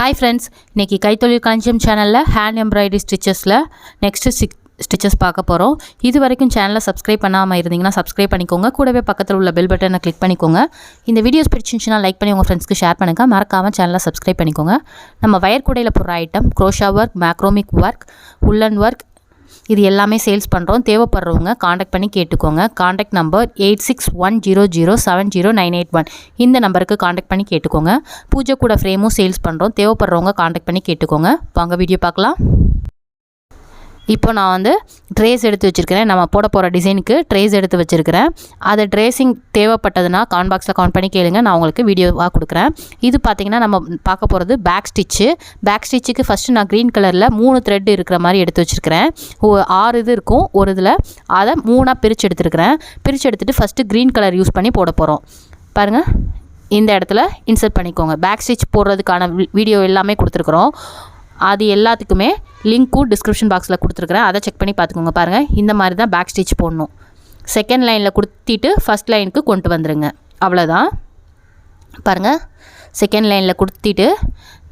Hi friends இன்றைக்கி கைத்தொழில் காஞ்சியம் சேனலில் ஹேண்ட் எம்ப்ராய்டரி ஸ்டிச்சஸில் நெக்ஸ்ட்டு சிக் ஸ்டிச்சஸ் பார்க்க போகிறோம் இது வரைக்கும் சேனலை சப்ஸ்கிரைப் பண்ணாமல் இருந்தீங்கன்னா சப்ஸ்கிரைப் பண்ணிக்கோங்க. கூடவே பக்கத்தில் உள்ள பெல் பட்டனை கிளிக் பண்ணிக்கோங்க. இந்த வீடியோஸ் பிடிச்சிருந்துச்சுன்னா லைக் பண்ணி உங்கள் ஃப்ரெண்ட்ஸ்க்கு ஷேர் பண்ணுங்கள் மறக்காமல் சேனலை சப்ஸ்கிரைப் பண்ணிக்கோங்க. நம்ம வயர் கூடையில் போடுற ஐட்டம் க்ரோஷா ஒர்க் மேக்ரோமிக் ஒர்க் உள்ளன் ஒர்க் இது எல்லாமே சேல்ஸ் பண்ணுறோம் தேவைப்படுறவங்க காண்டாக்ட் பண்ணி கேட்டுக்கோங்க. Contact number eight six one zero zero seven zero nine eight one இந்த நம்பருக்கு காண்டாக்ட் பண்ணி கேட்டுக்கோங்க. பூஜை கூட ஃப்ரேமும் சேல்ஸ் பண்ணுறோம் தேவைப்படுறவங்க காண்டாக்ட் பண்ணி கேட்டுக்கோங்க. வாங்க வீடியோ பார்க்கலாம். இப்போ நான் வந்து ட்ரேஸ் எடுத்து வச்சுருக்கிறேன். நம்ம போட போகிற டிசைனுக்கு ட்ரேஸ் எடுத்து வச்சுருக்கிறேன். அதை ட்ரேஸிங் தேவைப்பட்டதுன்னா கான் பாக்ஸில் கவுண்ட் பண்ணி கேளுங்க. நான் உங்களுக்கு வீடியோவாக கொடுக்குறேன். இது பார்த்திங்கன்னா நம்ம பார்க்க போகிறது பேக் ஸ்டிச்சு பேக் ஸ்டிச்சுக்கு ஃபஸ்ட்டு நான் க்ரீன் கலரில் மூணு த்ரெட் இருக்கிற மாதிரி எடுத்து வச்சுருக்கிறேன். ஆறு இது இருக்கும். ஒரு இதில் அதை மூணாக பிரித்து எடுத்துருக்கிறேன். பிரித்து எடுத்துகிட்டு ஃபஸ்ட்டு க்ரீன் கலர் யூஸ் பண்ணி போட போகிறோம் பாருங்கள் இந்த இடத்துல இன்சர்ட் பண்ணிக்கோங்க. பேக் ஸ்டிச் போடுறதுக்கான வி- வீடியோ எல்லாமே கொடுத்துருக்குறோம். அது எல்லாத்துக்குமே லிங்க்கும் டிஸ்கிரிப்ஷன் பாக்ஸில் கொடுத்துருக்குறேன். அதை செக் பண்ணி பார்த்துக்கோங்க பாருங்கள் இந்த மாதிரி தான் பேக் ஸ்டிச் போடணும். செகண்ட் லைனில் கொடுத்திட்டு ஃபஸ்ட் லைனுக்கு கொண்டு வந்துடுங்க அவ்வளோதான் பாருங்கள் செகண்ட் லைனில் கொடுத்துட்டு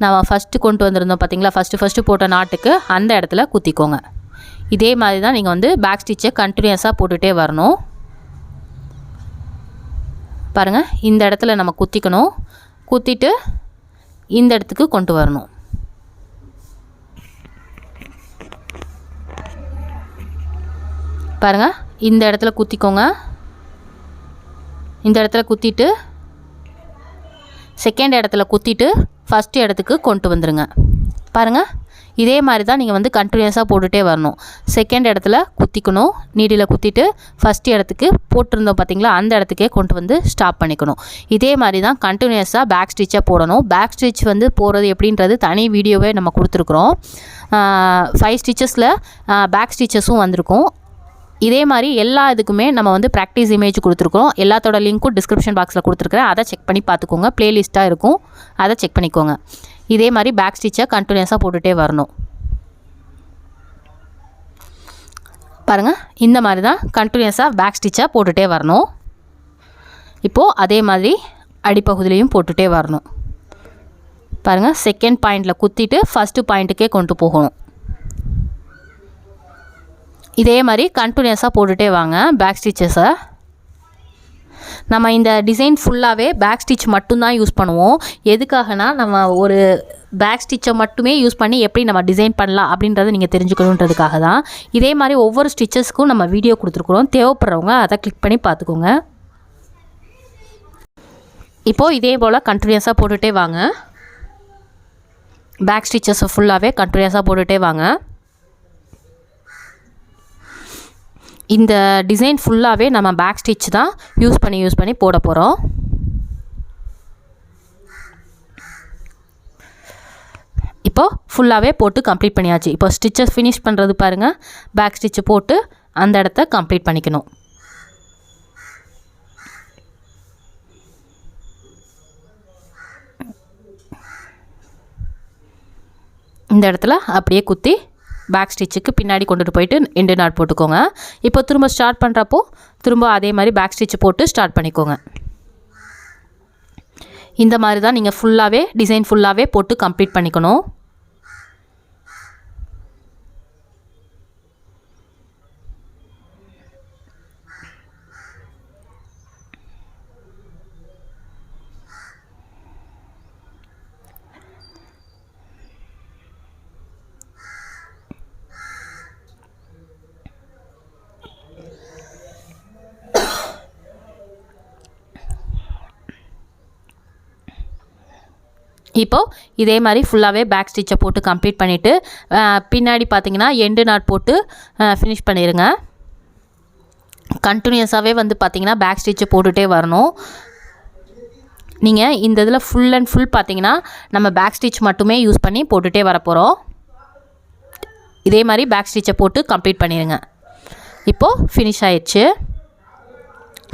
நம்ம ஃபஸ்ட்டு கொண்டு வந்திருந்தோம் பார்த்தீங்களா ஃபஸ்ட்டு ஃபஸ்ட்டு போட்ட நாட்டுக்கு அந்த இடத்துல குத்திக்கோங்க. இதே மாதிரி தான் நீங்கள் வந்து பேக் ஸ்டிச்சை கண்டினியூஸாக போட்டுகிட்டே வரணும். பாருங்கள் இந்த இடத்துல நம்ம குத்திக்கணும். குத்திட்டு இந்த இடத்துக்கு கொண்டு வரணும். பாருங்கள் இந்த இடத்துல குத்திக்கோங்க. இந்த இடத்துல குத்திட்டு செகண்ட் இடத்துல குத்திட்டு ஃபஸ்ட் இடத்துக்கு கொண்டு வந்துடுங்க பாருங்கள் இதே மாதிரி தான் நீங்கள் வந்து கண்டினியூஸாக போட்டுகிட்டே வரணும். செகண்ட் இடத்துல குத்திக்கணும் நீடியில் குத்திட்டு ஃபஸ்ட் இடத்துக்கு போட்டிருந்தோம் பார்த்தீங்களா அந்த இடத்துக்கே கொண்டு வந்து ஸ்டாப் பண்ணிக்கணும். இதே மாதிரி தான் கண்டினியூஸாக பேக் ஸ்டிச்சாக போடணும். பேக் ஸ்டிச் வந்து போகிறது எப்படின்றது தனி வீடியோவே நம்ம கொடுத்துருக்குறோம். ஃபைவ் ஸ்டிச்சஸில் பேக் ஸ்டிச்சஸும் வந்திருக்கும். இதே மாதிரி எல்லா இதுக்குமே நம்ம வந்து ப்ராக்டிஸ் இமேஜ் கொடுத்துருக்கோம் எல்லாத்தோட லிங்க்கும் டிஸ்கிரிப்ஷன் பாக்ஸில் கொடுத்துருக்குறேன். அதை செக் பண்ணி பார்த்துக்கோங்க. ப்ளேலிஸ்ட்டாக இருக்கும். அதை செக் பண்ணிக்கோங்க. இதே மாதிரி பேக் ஸ்டிச்சை கண்டினியூஸாக போட்டுகிட்டே வரணும். பாருங்கள் இந்த மாதிரி தான் கண்டினியூஸாக பேக் ஸ்டிச்சை போட்டுகிட்டே வரணும். இப்போது அதே மாதிரி அடிப்பகுதியிலையும் போட்டுகிட்டே வரணும். பாருங்கள் செகண்ட் பாயிண்டில் குத்திட்டு ஃபஸ்ட்டு பாயிண்ட்டுக்கே கொண்டு போகணும். இதே மாதிரி கண்டினியூஸாக போட்டுகிட்டே வாங்க பேக் ஸ்டிச்சஸை நம்ம இந்த டிசைன் ஃபுல்லாகவே பேக் ஸ்டிச் மட்டும்தான் யூஸ் பண்ணுவோம். எதுக்காகனா நம்ம ஒரு பேக் ஸ்டிச்சை மட்டுமே யூஸ் பண்ணி எப்படி நம்ம டிசைன் பண்ணலாம் அப்படின்றத நீங்கள் தெரிஞ்சுக்கணுன்றதுக்காக தான். இதே மாதிரி ஒவ்வொரு ஸ்டிச்சஸ்க்கும் நம்ம வீடியோ கொடுத்துருக்குறோம். தேவைப்படுறவங்க அதை கிளிக் பண்ணி பார்த்துக்கோங்க. இப்போது இதே போல் கண்டினியூஸாக போட்டுகிட்டே வாங்க. பேக் ஸ்டிச்சஸை ஃபுல்லாகவே கண்டினியூஸாக போட்டுகிட்டே வாங்க. இந்த டிசைன் ஃபுல்லாகவே நம்ம பேக் ஸ்டிச் தான் யூஸ் பண்ணி யூஸ் பண்ணி போட போகிறோம் இப்போது ஃபுல்லாகவே போட்டு கம்ப்ளீட் பண்ணியாச்சு. இப்போ ஸ்டிச்சஸ் ஃபினிஷ் பண்ணுறது பாருங்கள் பேக் ஸ்டிச்சு போட்டு அந்த இடத்த கம்ப்ளீட் பண்ணிக்கணும். இந்த இடத்துல அப்படியே குத்தி பேக் ஸ்டிச்சுக்கு பின்னாடி கொண்டுட்டு போயிட்டு எண்டு நாட் போட்டுக்கோங்க. இப்போ திரும்ப ஸ்டார்ட் பண்ணுறப்போ திரும்ப அதே மாதிரி பேக் ஸ்டிச் போட்டு ஸ்டார்ட் பண்ணிக்கோங்க. இந்த மாதிரி தான் நீங்கள் ஃபுல்லாகவே டிசைன் ஃபுல்லாகவே போட்டு கம்ப்ளீட் பண்ணிக்கணும். இப்போது இதே மாதிரி ஃபுல்லாகவே பேக் ஸ்டிச்சை போட்டு கம்ப்ளீட் பண்ணிவிட்டு பின்னாடி பார்த்தீங்கன்னா எண்டு நாட் போட்டு ஃபினிஷ் பண்ணிடுங்க கண்டினியூஸாகவே வந்து பார்த்திங்கன்னா பேக் ஸ்டிச்சை போட்டுகிட்டே வரணும். நீங்கள் இந்த இதில் ஃபுல் அண்ட் ஃபுல் பார்த்தீங்கன்னா நம்ம பேக் ஸ்டிச் மட்டுமே யூஸ் பண்ணி போட்டுகிட்டே வரப்போகிறோம் இதே மாதிரி பேக் ஸ்டிச்சை போட்டு கம்ப்ளீட் பண்ணிடுங்க இப்போது ஃபினிஷ் ஆயிடுச்சு.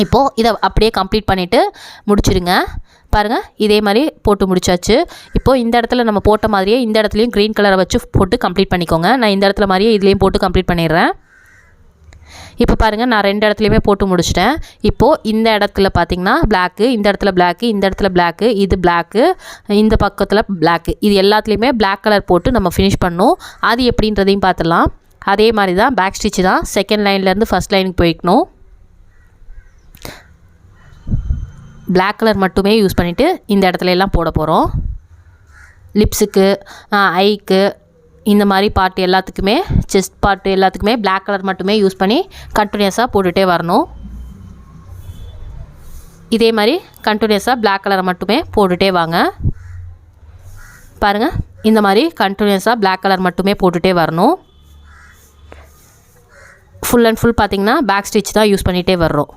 இப்போது இதை அப்படியே கம்ப்ளீட் பண்ணிவிட்டு முடிச்சிடுங்க பாருங்கள் இதே மாதிரி போட்டு முடிச்சாச்சு. இப்போது இந்த இடத்துல நம்ம போட்ட மாதிரியே இந்த இடத்துலையும் க்ரீன் கலரை வச்சு போட்டு கம்ப்ளீட் பண்ணிக்கோங்க. நான் இந்த இடத்துல மாதிரியே இதுலேயும் போட்டு கம்ப்ளீட் பண்ணிடுறேன். இப்போ பாருங்கள் நான் ரெண்டு இடத்துலையுமே போட்டு முடிச்சிட்டேன். இப்போது இந்த இடத்துல பார்த்தீங்கன்னா பிளாக்கு இந்த இடத்துல பிளாக்கு இந்த இடத்துல பிளாக்கு இது பிளாக்கு இந்த பக்கத்தில் பிளாக்கு இது எல்லாத்துலேயுமே பிளாக் கலர் போட்டு நம்ம ஃபினிஷ் பண்ணணும் அது எப்படின்றதையும் பார்த்துடலாம். அதே மாதிரி தான். பேக் ஸ்டிச்சு தான் செகண்ட் லைன்லேருந்து ஃபஸ்ட் லைனுக்கு போய்க்கணும் பிளாக் கலர் மட்டுமே யூஸ் பண்ணிவிட்டு இந்த இடத்துல எல்லாம் போட போகிறோம் லிப்ஸுக்கு ஐக்கு இந்த மாதிரி பார்ட் எல்லாத்துக்குமே செஸ்ட் பார்ட் எல்லாத்துக்குமே பிளாக் கலர் மட்டுமே யூஸ் பண்ணி கண்டினியூஸாக போட்டுகிட்டே வரணும். இதே மாதிரி கண்டினியூஸாக பிளாக் கலரை மட்டுமே போட்டுகிட்டே வாங்க. பாருங்கள் இந்த மாதிரி கண்டினியூஸாக பிளாக் கலர் மட்டுமே போட்டுகிட்டே வரணும். ஃபுல் அண்ட் ஃபுல் பார்த்தீங்கன்னா பேக் ஸ்டிச் தான் யூஸ் பண்ணிகிட்டே வர்றோம்.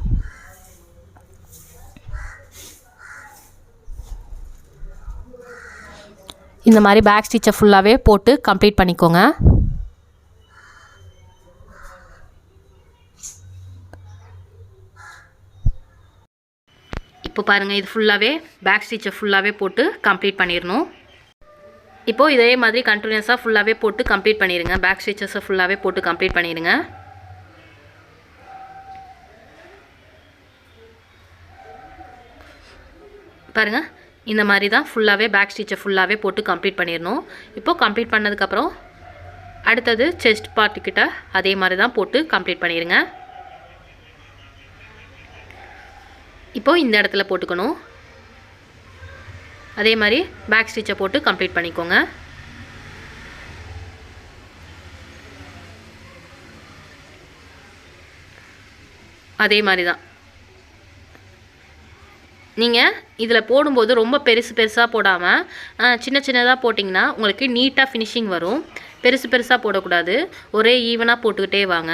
இந்த மாதிரி பேக் ஸ்டிச்சை ஃபுல்லாகவே போட்டு கம்ப்ளீட் பண்ணிக்கோங்க. இப்போ பாருங்கள் இது ஃபுல்லாகவே பேக் ஸ்டிச்சை ஃபுல்லாகவே போட்டு கம்ப்ளீட் பண்ணிடணும். இப்போது இதே மாதிரி கண்டினியூஸாக ஃபுல்லாகவே போட்டு கம்ப்ளீட் பண்ணிடுங்க. பேக் ஸ்டிச்சஸை ஃபுல்லாகவே போட்டு கம்ப்ளீட் பண்ணிடுங்க. பாருங்கள் இந்த மாதிரி தான் ஃபுல்லாகவே பேக் ஸ்டிச்சை ஃபுல்லாகவே போட்டு கம்ப்ளீட் பண்ணிடணும். இப்போது கம்ப்ளீட் பண்ணதுக்கப்புறம் அடுத்தது செஸ்ட் பார்ட்டுக்கிட்ட அதே மாதிரி தான் போட்டு கம்ப்ளீட் பண்ணிடுங்க. இப்போது இந்த இடத்துல போட்டுக்கணும். அதே மாதிரி பேக் ஸ்டிச்சை போட்டு கம்ப்ளீட் பண்ணிக்கோங்க. அதே மாதிரி தான். நீங்கள் இதில் போடும்போது ரொம்ப பெருசு பெருசாக போடாமல் சின்ன சின்னதாக போட்டிங்கன்னா உங்களுக்கு நீட்டாக ஃபினிஷிங் வரும். பெருசு பெருசாக போடக்கூடாது. ஒரே ஈவனாக போட்டுக்கிட்டே வாங்க.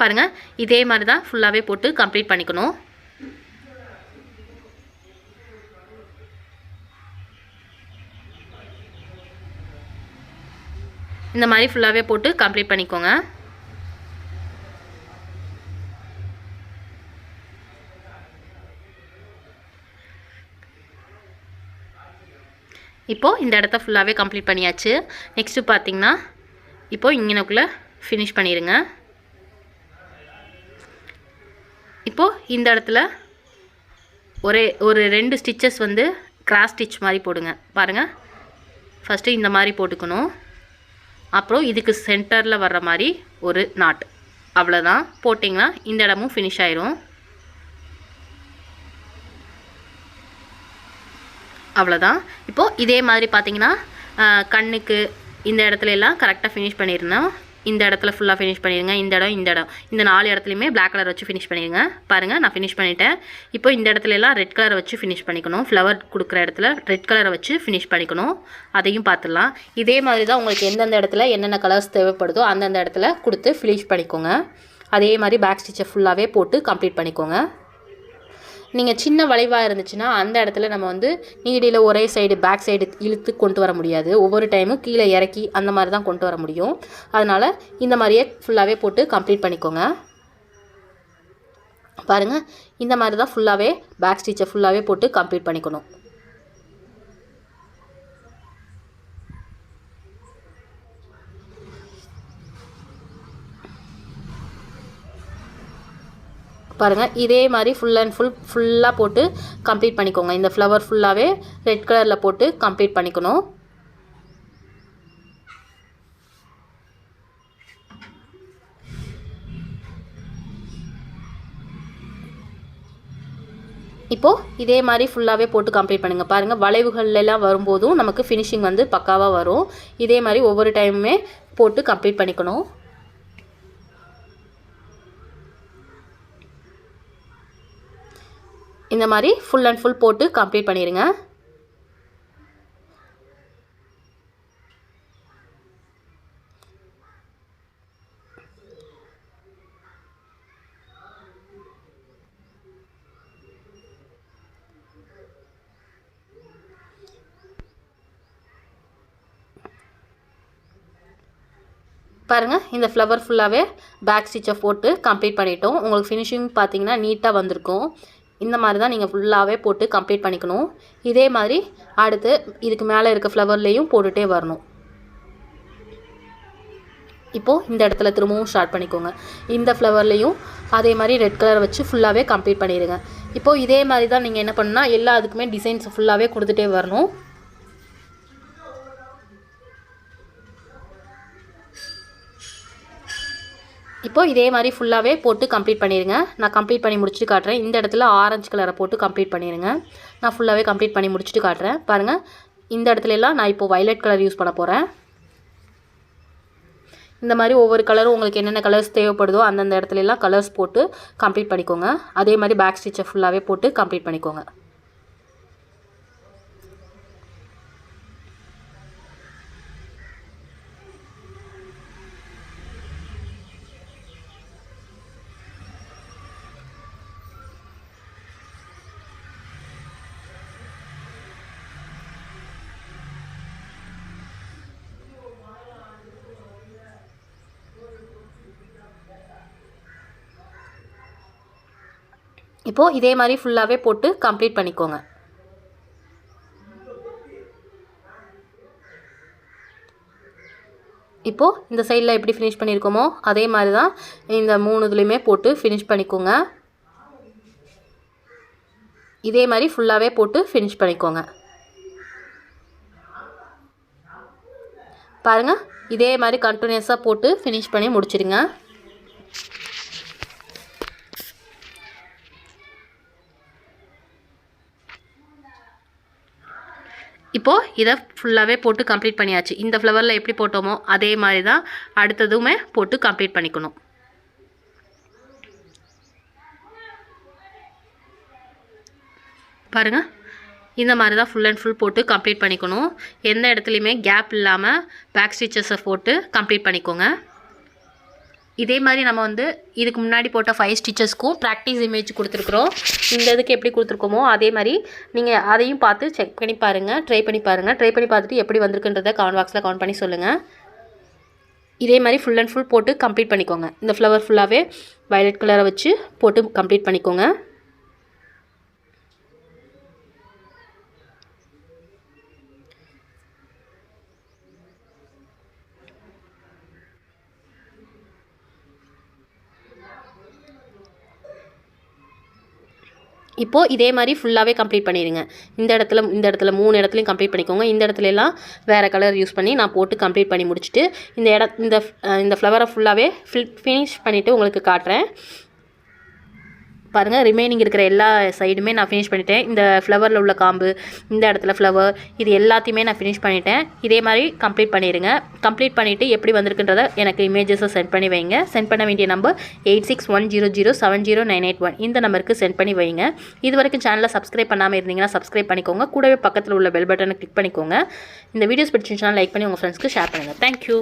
பாருங்கள் இதே மாதிரி தான் ஃபுல்லாகவே போட்டு கம்ப்ளீட் பண்ணிக்கணும். இந்த மாதிரி ஃபுல்லாகவே போட்டு கம்ப்ளீட் பண்ணிக்கோங்க. இப்போது இந்த இடத்த ஃபுல்லாகவே கம்ப்ளீட் பண்ணியாச்சு. நெக்ஸ்ட்டு பார்த்தீங்கன்னா இப்போது இங்கனக்குள்ளே ஃபினிஷ் பண்ணிடுங்க இப்போது இந்த இடத்துல ஒரே ஒரு ரெண்டு ஸ்டிச்சஸ் வந்து கிராஸ் ஸ்டிச் மாதிரி போடுங்க. பாருங்கள் ஃபஸ்ட்டு இந்த மாதிரி போட்டுக்கணும். அப்புறம் இதுக்கு சென்டரில் வர்ற மாதிரி ஒரு நாட் அவ்வளோதான் போட்டிங்கன்னா இந்த இடமும் ஃபினிஷ் ஆயிரும். அவ்வளோதான் இப்போது இதே மாதிரி பார்த்தீங்கன்னா கண்ணுக்கு இந்த இடத்துல எல்லாம் கரெக்டாக ஃபினிஷ் பண்ணியிருந்தோம். இந்த இடத்துல ஃபுல்லாக ஃபினிஷ் பண்ணிடுங்க. இந்த இடம் இந்த இடம். இந்த நாலு இடத்துலையுமே பிளாக் கலர் வச்சு ஃபினிஷ் பண்ணிடுங்க. பாருங்கள் நான் ஃபினிஷ் பண்ணிட்டேன். இப்போ இந்த இடத்துலலாம் ரெட் கலரை வச்சு ஃபினிஷ் பண்ணிக்கணும். ஃப்ளவர் கொடுக்குற இடத்துல ரெட் கலரை வச்சு ஃபினிஷ் பண்ணிக்கணும். அதையும் பார்த்துடலாம். இதே மாதிரி தான் உங்களுக்கு எந்தெந்த இடத்துல என்னென்ன கலர்ஸ் தேவைப்படுதோ அந்தந்த இடத்துல கொடுத்து ஃபினிஷ் பண்ணிக்கோங்க. அதே மாதிரி பேக் ஸ்டிச்சை ஃபுல்லாகவே போட்டு கம்ப்ளீட் பண்ணிக்கோங்க. நீங்கள் சின்ன வளைவாக இருந்துச்சுன்னா அந்த இடத்துல நம்ம வந்து நீடியில் ஒரே சைடு பேக் சைடு இழுத்து கொண்டு வர முடியாது. ஒவ்வொரு டைமும் கீழே இறக்கி அந்த மாதிரி தான் கொண்டு வர முடியும். அதனால் இந்த மாதிரியே ஃபுல்லாகவே போட்டு கம்ப்ளீட் பண்ணிக்கோங்க. பாருங்கள் இந்த மாதிரி தான் ஃபுல்லாகவே பேக் ஸ்டிச்சை ஃபுல்லாகவே போட்டு கம்ப்ளீட் பண்ணிக்கணும். பாருங்கள் இதே மாதிரி ஃபுல் அண்ட் ஃபுல் ஃபுல்லாக போட்டு கம்ப்ளீட் பண்ணிக்கோங்க. இந்த ஃப்ளவர் ஃபுல்லாகவே ரெட் கலரில் போட்டு கம்ப்ளீட் பண்ணிக்கணும். இப்போது இதே மாதிரி ஃபுல்லாகவே போட்டு கம்ப்ளீட் பண்ணுங்கள் பாருங்கள் வளைவுகள்லாம் வரும்போதும் நமக்கு ஃபினிஷிங் வந்து பக்காவாக வரும். இதே மாதிரி ஒவ்வொரு டைமுமே போட்டு கம்ப்ளீட் பண்ணிக்கணும். இந்த மாதிரி ஃபுல் அண்ட் ஃபுல் போட்டு கம்ப்ளீட் பண்ணிடுங்க பாருங்கள் இந்த ஃப்ளவர் ஃபுல்லாகவே பேக் ஸ்டிச்சை போட்டு கம்ப்ளீட் பண்ணிட்டோம். உங்களுக்கு ஃபினிஷிங் பார்த்தீங்கன்னா நீட்டாக வந்திருக்கும். இந்த மாதிரி தான் நீங்கள் ஃபுல்லாகவே போட்டு கம்ப்ளீட் பண்ணிக்கணும். இதே மாதிரி அடுத்து இதுக்கு மேலே இருக்க ஃப்ளவர்லேயும் போட்டுகிட்டே வரணும். இப்போது இந்த இடத்துல திரும்பவும் ஸ்டார்ட் பண்ணிக்கோங்க. இந்த ஃப்ளவர்லேயும் அதே மாதிரி ரெட் கலர் வச்சு ஃபுல்லாகவே கம்ப்ளீட் பண்ணிடுங்க. இப்போது இதே மாதிரி தான் நீங்கள் என்ன பண்ணுன்னா எல்லா அதுக்குமே டிசைன்ஸ் ஃபுல்லாகவே கொடுத்துட்டே வரணும். இப்போ இதே மாதிரி ஃபுல்லாகவே போட்டு கம்ப்ளீட் பண்ணிடுங்க நான் கம்ப்ளீட் பண்ணி முடிச்சுட்டு காட்டுறேன். இந்த இடத்துல ஆரஞ்சு கலரை போட்டு கம்ப்ளீட் பண்ணிடுங்க நான் ஃபுல்லாகவே கம்ப்ளீட் பண்ணி முடிச்சுட்டு காட்டுறேன். பாருங்கள் இந்த இடத்துலலாம் நான் இப்போது வயலட் கலர் யூஸ் பண்ண போகிறேன் இந்த மாதிரி ஒவ்வொரு கலரும் உங்களுக்கு என்னென்ன கலர்ஸ் தேவைப்படுதோ அந்தந்த இடத்துல எல்லாம் கலர்ஸ் போட்டு கம்ப்ளீட் பண்ணிக்கோங்க. அதே மாதிரி பேக் ஸ்டிச்சை ஃபுல்லாகவே போட்டு கம்ப்ளீட் பண்ணிக்கோங்க. இப்போது இதே மாதிரி ஃபுல்லாகவே போட்டு கம்ப்ளீட் பண்ணிக்கோங்க. இப்போது இந்த சைடில் எப்படி ஃபினிஷ் பண்ணியிருக்கோமோ அதே மாதிரி தான் இந்த மூணு இதுலேயுமே போட்டு ஃபினிஷ் பண்ணிக்கோங்க. இதே மாதிரி ஃபுல்லாகவே போட்டு ஃபினிஷ் பண்ணிக்கோங்க. பாருங்கள் இதே மாதிரி கண்டினியூஸாக போட்டு ஃபினிஷ் பண்ணி முடிச்சிடுங்க இப்போது இதை ஃபுல்லாகவே போட்டு கம்ப்ளீட் பண்ணியாச்சு. இந்த ஃப்ளவரில் எப்படி போட்டோமோ அதே மாதிரி தான் அடுத்ததுமே போட்டு கம்ப்ளீட் பண்ணிக்கணும். பாருங்கள் இந்த மாதிரி தான் ஃபுல் அண்ட் ஃபுல் போட்டு கம்ப்ளீட் பண்ணிக்கணும். எந்த இடத்துலையுமே கேப் இல்லாமல் பேக் ஸ்டிச்சஸை போட்டு கம்ப்ளீட் பண்ணிக்கோங்க. இதே மாதிரி நம்ம வந்து இதுக்கு முன்னாடி போட்ட ஃபைவ் ஸ்டிச்சஸ்க்கும் ப்ராக்டிஸ் இமேஜ் கொடுத்துருக்குறோம். இந்த இதுக்கு எப்படி கொடுத்துருக்கோமோ அதே மாதிரி நீங்கள் அதையும் பார்த்து செக் பண்ணி பாருங்கள் ட்ரை பண்ணி பாருங்கள் ட்ரை பண்ணி பார்த்துட்டு எப்படி வந்திருக்குன்றதை கமெண்ட் பாக்ஸில் கவுண்ட் பண்ணி சொல்லுங்கள் இதே மாதிரி ஃபுல் அண்ட் ஃபுல் போட்டு கம்ப்ளீட் பண்ணிக்கோங்க. இந்த ஃப்ளவர் ஃபுல்லாகவே வயலட் கலரை வச்சு போட்டு கம்ப்ளீட் பண்ணிக்கோங்க. இப்போது இதே மாதிரி ஃபுல்லாகவே கம்ப்ளீட் பண்ணிடுங்க. இந்த இடத்துல இந்த இடத்துல மூணு இடத்துலையும் கம்ப்ளீட் பண்ணிக்கோங்க. இந்த இடத்துல எல்லாம் வேறு கலர் யூஸ் பண்ணி நான் போட்டு கம்ப்ளீட் பண்ணி முடிச்சுட்டு இந்த இட இந்த இந்த ஃப்ளவரை ஃபுல்லாகவே ஃபில் ஃபினிஷ் பண்ணிவிட்டு உங்களுக்கு காட்டுறேன். பாருங்கள் ரிமைனிங் இருக்கிற எல்லா சைடுமே நான் ஃபினிஷ் பண்ணிட்டேன். இந்த ஃப்ளவரில் உள்ள காம்பு இந்த இடத்துல ஃப்ளவர் இது எல்லாத்தையுமே நான் ஃபினிஷ் பண்ணிட்டேன். இதே மாதிரி கம்ப்ளீட் பண்ணிடுங்க. கம்ப்ளீட் பண்ணிவிட்டு எப்படி வந்திருக்குன்றத எனக்கு இமேஜஸை சென்ட் பண்ணி வைங்க. சென்ட் பண்ண வேண்டிய number eight six one zero zero seven zero nine eight one இந்த நம்பருக்கு சென்ட் பண்ணி வைங்க. இது வரைக்கும் சேனலை சப்ஸ்கிரைப் பண்ணாமல் இருந்தீங்கன்னா சப்ஸ்கிரைப் பண்ணிக்கோங்க. கூடவே பக்கத்தில் உள்ள பெல் பட்டனை கிளிக் பண்ணிக்கோங்க. இந்த வீடியோஸ் பிடிச்சிருந்துச்சுன்னா லைக் பண்ணி உங்கள் ஃப்ரெண்ட்ஸ்க்கு ஷேர் பண்ணுங்கள் தேங்க்யூ